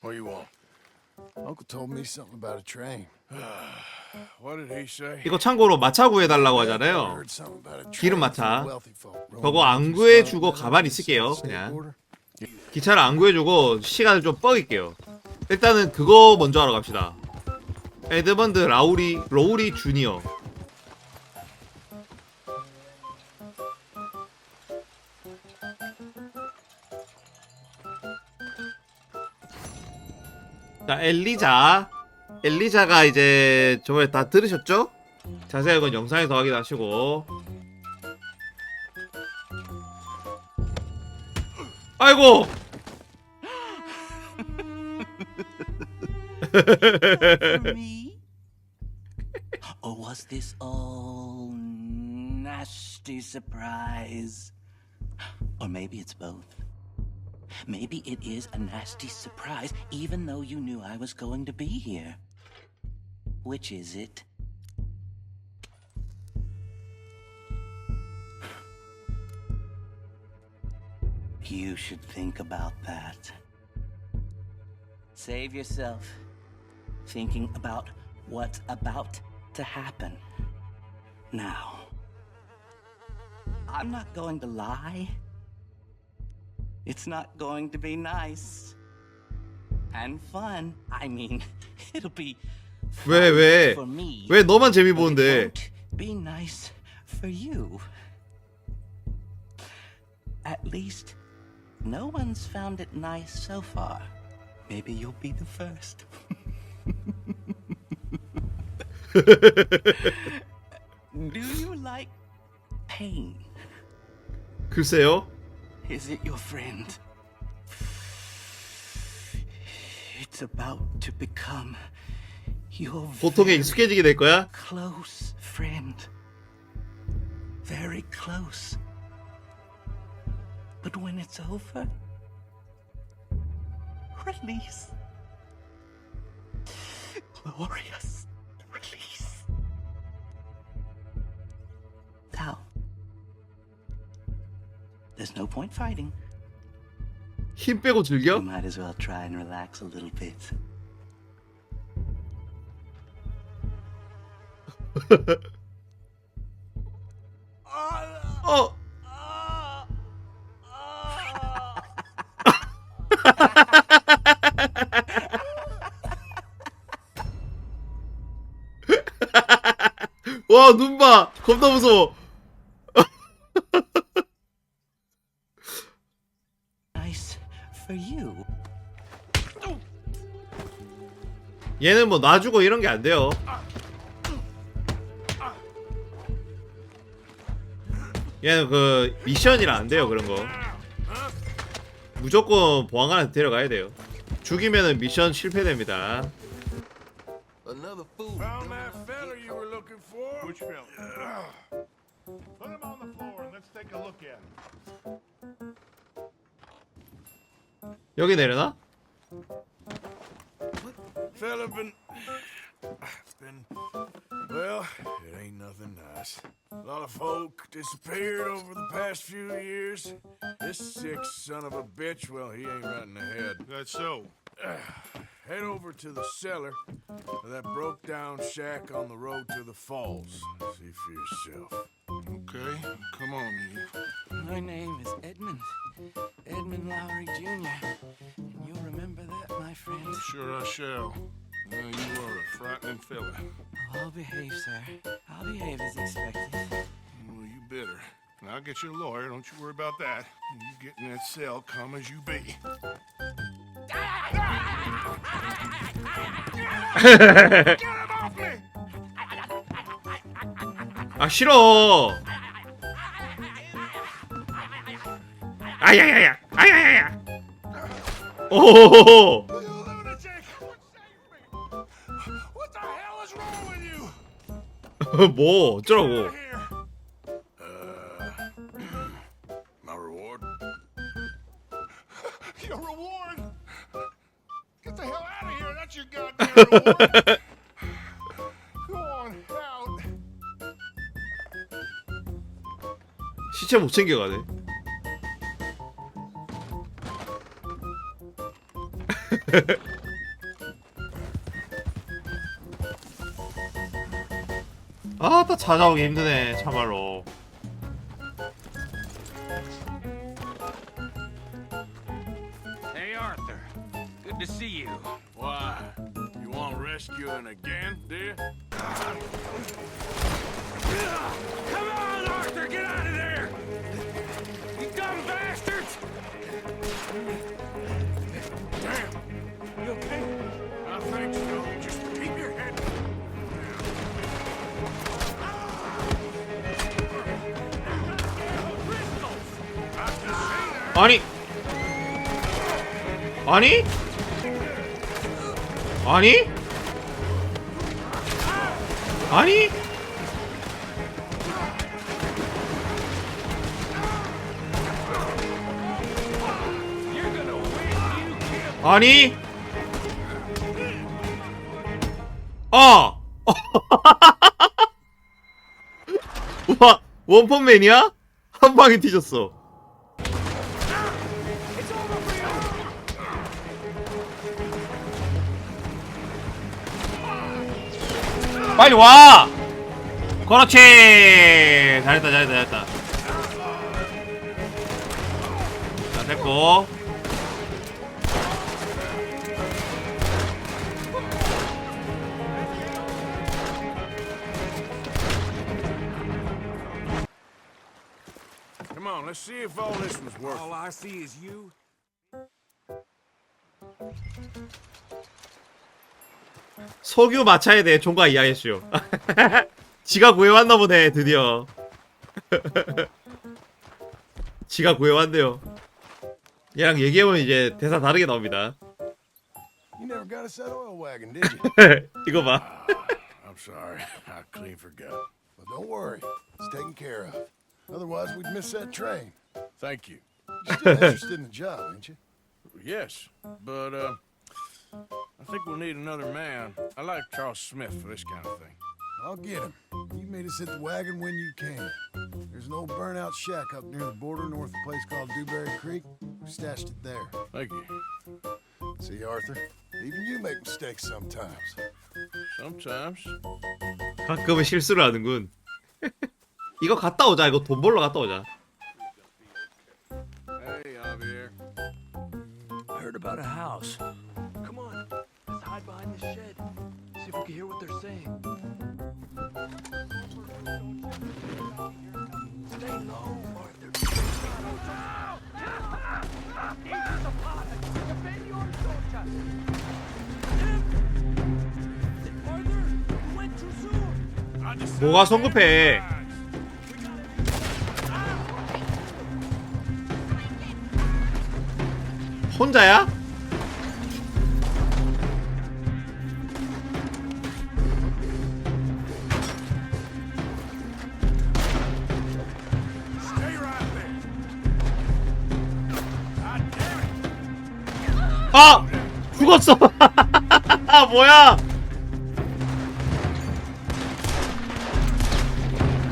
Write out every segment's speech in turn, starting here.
What do you want? Uncle told me something about a train. What did he say? 이거 참고로 마차 구해달라고 I 하잖아요. heard something about a train 기름 마차. wealthy folk rolling 저거 down 안 구해주고 가만히 있을게요, 그냥. 기차를 안 구해주고 시간을 좀 뻐길게요. 일단은 그거 먼저 하러 갑시다. 에드먼드 라우리 로우리 주니어. 자 엘리자 엘리자가 이제 저번에 다 들으셨죠? 자세한 건 영상에서 확인하시고 아이고 or was this all nasty surprise? Or maybe it's both. Maybe it is a nasty surprise, even though you knew I was going to be here. Which is it? You should think about that. Save yourself thinking about what's about to happen. Now, I'm not going to lie. It's not going to be nice and fun. I mean, it'll be 왜 왜? for me. 왜 너만 재미 but it 보는데? won't be nice for you. At least, no one's found it nice so far. Maybe you'll be the first. Do you like pain? 글쎄요. Is it your friend? It's about to become your 고통에 very 익숙해지게 될 거야. close friend. Very close. But when it's over, release. Glorious release. Now, there's no point fighting. 힘 빼고 You 즐겨? might as well try and relax a little bit. 어. 와, 눈 봐. 겁나 무서워. 얘는 뭐 놔주고 이런 게 안 돼요. 얘는 그 미션이라 안 돼요 그런 거. 무조건 보안관한테 데려가야 돼요. 죽이면은 미션 실패됩니다. Another fool. Found that fella you were looking for? Which fella? Put him on the floor and let's take a look at him. 여기 내려나? Fella been. been. Well, it ain't nothing nice. A lot of folk disappeared over the past few years. This sick son of a bitch, well, he ain't right in the head. That's so. Head over to the cellar of that broke down shack on the road to the falls. See for yourself. Okay, come on, you. My name is Edmund. Edmund Lowry Jr. And you'll remember that, my friend. Sure I shall. Now you are a frightening fella. I'll behave, sir. I'll behave as expected. Well, you better. And I'll get you a lawyer, don't you worry about that. And you get in that cell, calm as you be. Get him off me! 아 싫어. 아야야야. 아야야야. 오. You lunatic! 뭐 어쩌라고. Here. My reward? Your reward! Get the hell out of here! That's your goddamn reward! Go on out! 시체 못 챙겨가네. 아나 찾아오기 힘드네 참말로 아니. 아니? 아니? 아니! 아니? 아! 와 원펀맨이야? 한 방에 뒤졌어 빨리 와 그렇지 잘했다 잘했다 잘했다 자 됐고 Come on, let's see if all this was worth All it. I see is you. 석유 마차에 대해 총과 이야기했슈. 지가 구해왔나 보네 드디어. 지가 구해왔네요. 얘랑 얘기해보면 이제 대사 다르게 나옵니다. You never got us that oil wagon, did you? 이거 봐. I'm sorry. I clean forgot. well, don't worry. It's taken care of. Otherwise, we'd miss that train. Thank you. You're still interested in the job, ain't you? Yes, but uh, think we'll need another man. I like Charles Smith for this kind of thing. I'll get him. You meet us at the wagon when you can. There's an old burnout shack up near the border north of a place called Dewberry Creek. We stashed it there. Thank you. See, Arthur, even you make mistakes sometimes. Sometimes. 가끔은 실수를 하는군. 이거 갔다 오자. 이거 돈 벌러 갔다 오자. 뭐가 성급해? 혼자야? 아! 죽었어! 아, 뭐야!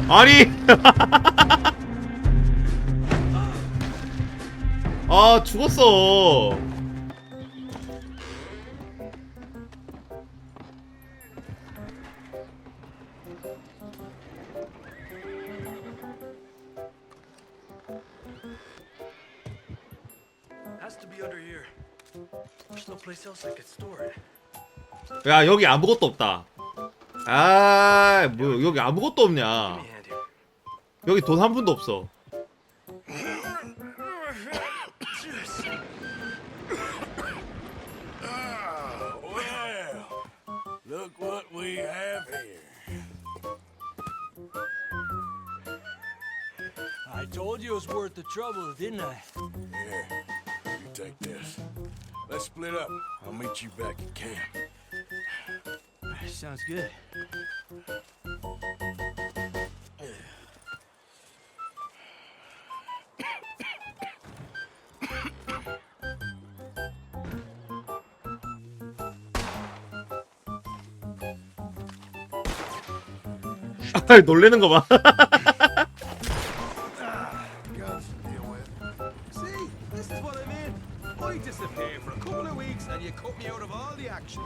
아니! 아, 죽었어! 야, 여기 아무것도 없다. 아, 뭐, 여기 아무것도 없냐. 여기 돈 한 푼도 없어. Oh, told you it was worth the trouble, didn't I? Here, you take this. Let's split up. I'll meet you back at camp. Sounds good. 놀래는 거 봐. Guns to deal with. See, this is what I mean. I disappear for a couple of weeks and you cut took me out of all the action.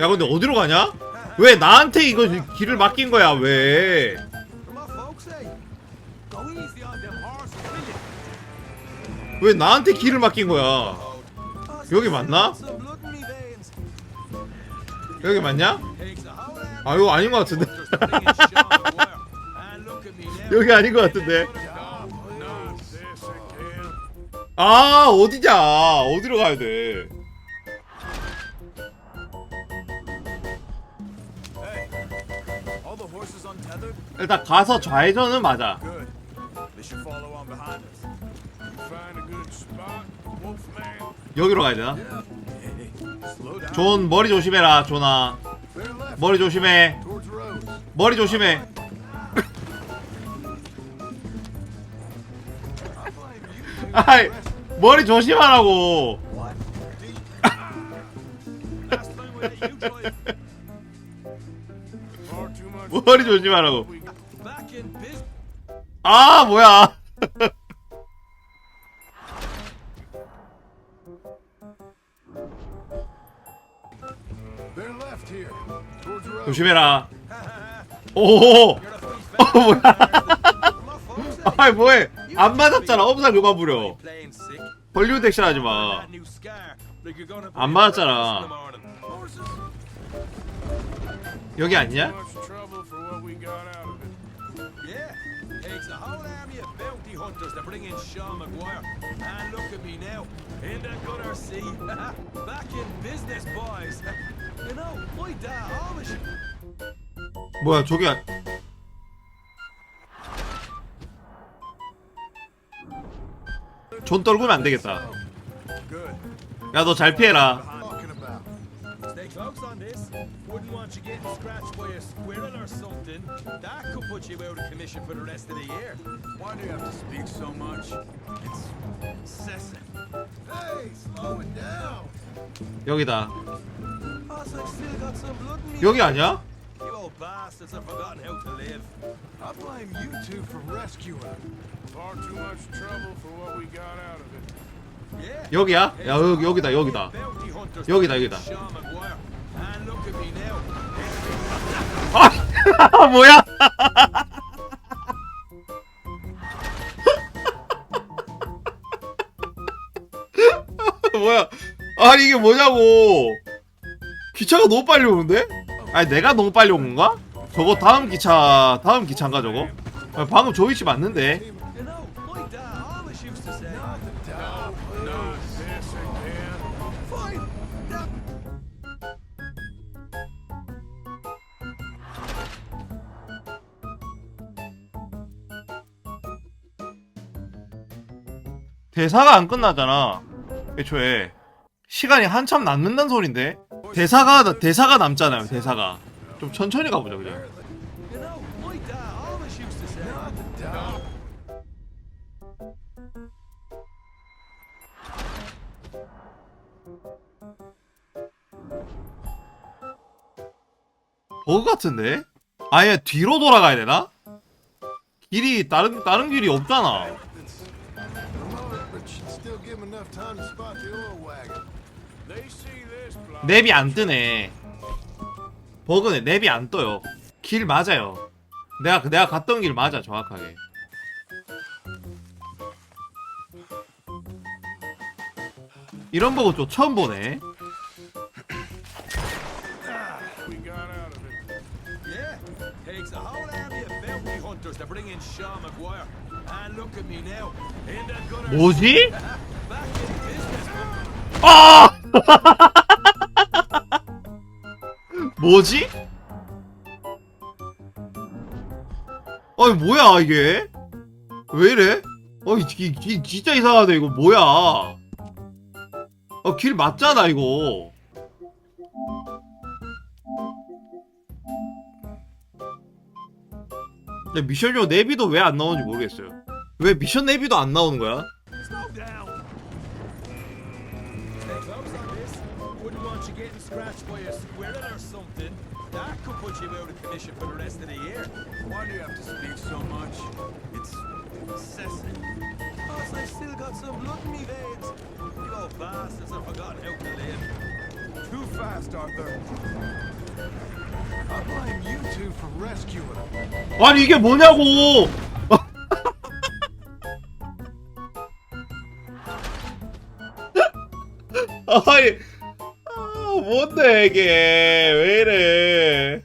야 근데 어디로 가냐? 왜 나한테 이거 길을 맡긴 거야 왜? 왜 나한테 길을 맡긴 거야? Oh, 여기 맞나? 여기 맞냐? 아 이거 아닌 것 같은데. 여기 아닌 것 같은데. 아 어디냐 어디로 가야 돼? 일단 가서 좌회전은 맞아? 여기로 가야 되나? 존 머리 조심해라 존아 머리 조심해. 머리 조심해 아이 머리 조심하라고. 머리 조심하라고 아 뭐야. 조심해라 police 어 뭐야. 아이 뭐해 안 맞았잖아 엄살 그만 부려. 헐리우드 액션 하지마 안 맞았잖아. 여기 아니야? Yeah, takes a whole army of bounty hunters to bring in Sean Maguire. And look at me now, in the gutter sea. Back in business, boys. You know, my dad always. 뭐야 아- 존 떨구면 안 되겠다. 야 너 잘 피해라 you getting scratched by a squirrel or something. That could put you out of commission for the rest of the year. Why do you have to speak so much? It's incessant. Hey, slow it down. 여기다 Also, I've still got some blood in me. 여기 아니야? You old bastards have forgotten how to live. I blame you two for rescuing him. Far too much trouble for what we got out of it. 여기야? 야 여기 여기다 여기다 여기다, 여기다. And look at me now. 아 뭐야? 뭐야? 아니 이게 뭐냐고? 기차가 너무 빨리 오는데? 아니 내가 너무 빨리 온 건가? 저거 다음 기차 다음 기차인가 저거? 아, 방금 저 위치 맞는데? 대사가 안 끝나잖아. 애초에 시간이 한참 남는다는 소린데 대사가 대사가 남잖아요. 대사가 좀 천천히 가보자 그냥. 버그 같은데? 아예 뒤로 돌아가야 되나? 길이 다른 다른 길이 없잖아. 랩이 안 뜨네. 버그네 랩이 안 떠요. 길 맞아요. 내가 내가 갔던 길 맞아 정확하게. 이런 버그 좀 처음 보네. We got out of it. yeah, takes a whole army of bounty hunters to bring in Sean Maguire. And look at me now. In the gutter. 뭐지? 아! 뭐지? 아니 뭐야 이게? 왜 이래? 어이 이, 이, 진짜 이상하다 이거 뭐야? 어, 길 맞잖아 이거. 근데 미션용 내비도 왜 안 나오는지 모르겠어요. 왜 미션 내비도 안 나오는 거야? Wouldn't want you getting scratched by a squirrel or something. That could put you out of commission for the rest of the year. Why do you have to speak so much? It's incessant. Plus, I've still got some blood in me veins. You old bastards have forgotten how to live. Too fast, Arthur. I blame you two for rescuing him. 아니 이게 뭐냐고 아니 아, 뭔데 이게 왜 이래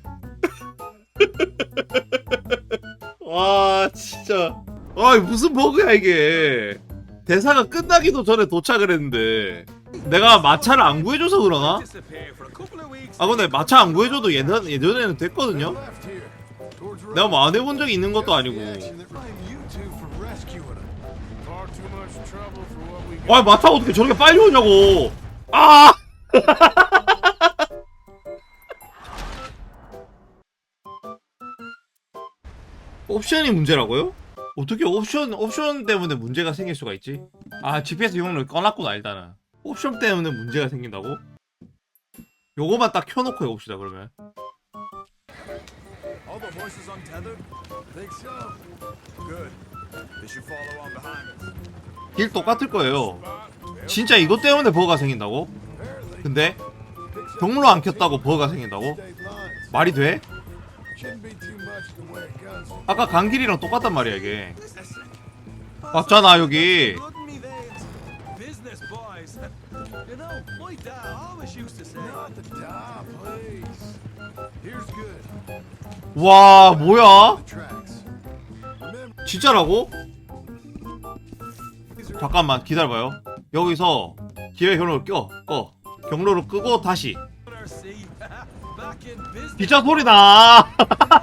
와 진짜 아 무슨 버그야 이게 대사가 끝나기도 전에 도착을 했는데 내가 마차를 안 구해줘서 그러나? 아 근데 마차 안 구해줘도 예전, 예전에는 됐거든요? 내가 뭐 안 해본 적이 있는 것도 아니고. 아 마차 어떻게 저렇게 빨리 오냐고 아 옵션이 문제라고요? 어떻게 옵션 옵션 때문에 문제가 생길 수가 있지? 아 GPS 용량을 꺼놨구나 일단은 옵션 때문에 문제가 생긴다고? 요거만 딱 켜놓고 해봅시다 그러면 All the horses untethered? Think so. Good. They should follow on behind us. 길 똑같을 거예요 진짜 이것 때문에 버그가 생긴다고? 근데 경로 안 켰다고 버그가 생긴다고? 말이 돼? Shouldn't be too 아까 간 길이랑 똑같단 말이야 이게 맞잖아 여기. 와 뭐야 진짜라고? 잠깐만 기다려봐요 여기서 기회 경로를 껴 꺼. 경로를 끄고 다시. 기차 소리 나 My dad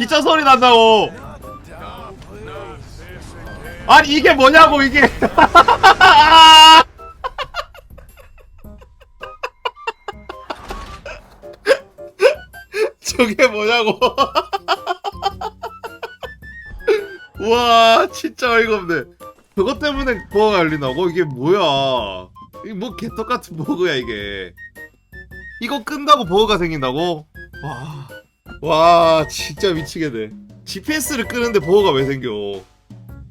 기차 소리 난다고. 아니 이게 뭐냐고 이게. 저게 뭐냐고. 와 진짜 어이가 없네. 그것 때문에 버거가 열린다고? 이게 뭐야? 이게 뭐 개떡같은 버그야 이게. 이거 끈다고 버그가 생긴다고? 와, 와 진짜 미치겠네 GPS를 끄는데 버그가 왜 생겨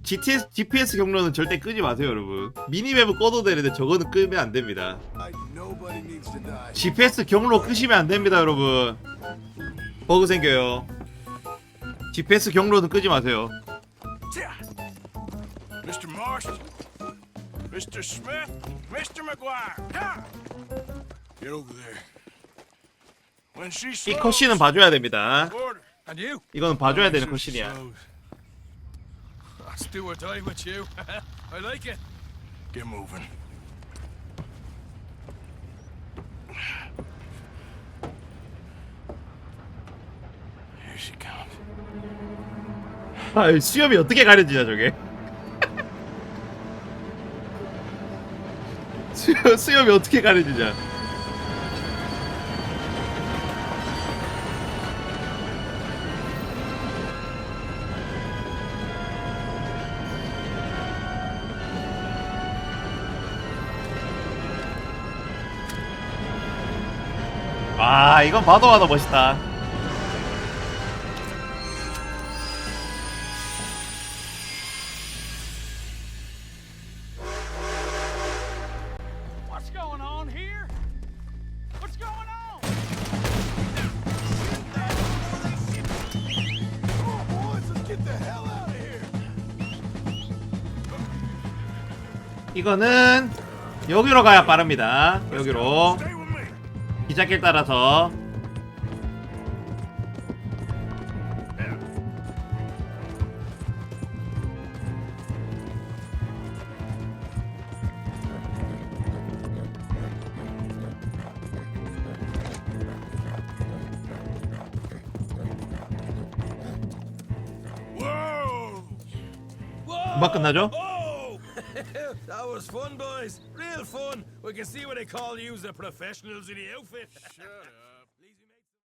GTS, GPS 경로는 절대 끄지 마세요 여러분 미니맵은 꺼도 되는데 저거는 끄면 안 됩니다 Like, Nobody needs to die. GPS 경로 끄시면 안 됩니다 여러분 버그 생겨요 GPS 경로는 끄지 마세요 Mr. Smith, Mr. McGuire. Get over there. 이 컷신은 봐줘야 됩니다? 이거는 봐줘야 되는 컷신이야. 아 수염이 어떻게 가려지냐 저게 수염, 수염이 어떻게 가려지냐 아 이건 봐도 봐도 멋있다. 이거는 여기로 가야 빠릅니다. 여기로. 기찻길 따라서! 금방 끝나죠? Oh! that was fun, boys. Real fun. We can see what they call you the professionals in the outfit.